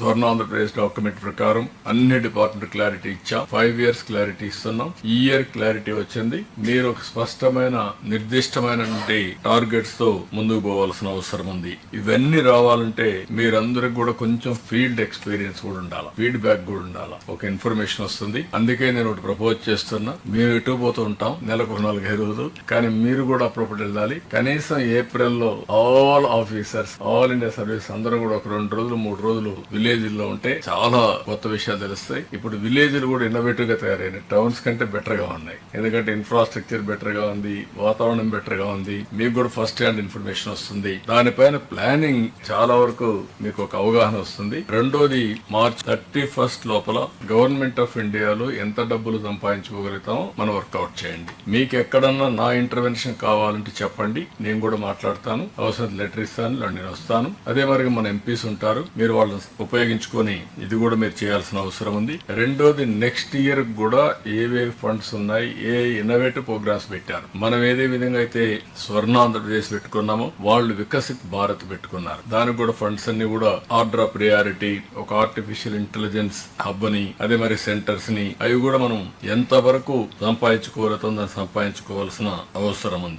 స్వర్ణ Andhra Pradesh document ప్రకారం అన్ని department clarity ఇచ్చాం. ఫైవ్ ఇయర్స్ క్లారిటీ ఇస్తున్నాం. ఈ ఇయర్ క్లారిటీ వచ్చింది. మీరు ఒక స్పష్టమైన నిర్దిష్టమైన టార్గెట్స్తో ముందుకు పోవాల్సిన అవసరం ఉంది. ఇవన్నీ రావాలంటే మీరందరికి కూడా కొంచెం ఫీల్డ్ ఎక్స్పీరియన్స్ కూడా ఉండాలి. ఫీడ్బ్యాక్ కూడా ఉండాలి. ఒక ఇన్ఫర్మేషన్ వస్తుంది. అందుకే నేను ఒకటి ప్రపోజ్ చేస్తున్నా. మేము ఎటు పోతూ ఉంటాం. నెలకు ఒక నాలుగైదు రోజులు. కానీ మీరు కూడా అప్పుడప్పుడు వెళ్ళాలి. కనీసం ఏప్రిల్లో all officers all India service అందరూ కూడా ఒక రెండు రోజులు మూడు రోజులు విలేజ్ లో ఉంటే చాలా కొత్త విషయాలు తెలుస్తాయి. ఇప్పుడు విలేజ్లు కూడా ఇన్నోవేటివ్గా తయారైనాయి. టౌన్స్ కంటే బెటర్గా ఉన్నాయి. ఎందుకంటే ఇన్ఫ్రాస్ట్రక్చర్ బెటర్గా ఉంది వాతావరణం బెటర్గా ఉంది. మీకు కూడా ఫస్ట్ హ్యాండ్ ఇన్ఫర్మేషన్ వస్తుంది. దానిపైన ప్లానింగ్ చాలా వరకు మీకు ఒక అవగాహన వస్తుంది. రెండోది మార్చ్ థర్టీ ఫస్ట్ లోపల గవర్నమెంట్ ఆఫ్ ఇండియాలో ఎంత డబ్బులు సంపాదించుకోగలుగుతామో మనం వర్కౌట్ చేయండి. మీకు ఎక్కడన్నా నా ఇంటర్వెన్షన్ కావాలంటే చెప్పండి. నేను కూడా మాట్లాడతాను. అవసరం లెటర్ ఇస్తాను లేదా నేను వస్తాను. అదే మరి మన ఎంపీస్ ఉంటారు. మీరు వాళ్ళని ఉపయోగించుకొని ఇది కూడా మీరు చేయాల్సిన అవసరం ఉంది. రెండోది నెక్స్ట్ ఇయర్ కూడా ఏవే ఫండ్స్ ఉన్నాయి ఏ ఇన్నోవేటివ్ ప్రోగ్రామ్స్ పెట్టారు. మనం ఏదే విధంగా అయితే స్వర్ణ ఆంధ్రప్రదేశ్ పెట్టుకున్నామో వాళ్ళు వికసిత్ భారత్ పెట్టుకున్నారు. దానికి కూడా ఫండ్స్ అన్ని కూడా ఆర్డర్ ఆఫ్ ప్రియారిటీ ఒక ఆర్టిఫిషియల్ ఇంటెలిజెన్స్ హబ్ని అదే మరి సెంటర్స్ని అవి కూడా మనం ఎంత వరకు సంపాదించుకోగలుగుతుందని సంపాదించుకోవాల్సిన అవసరం ఉంది.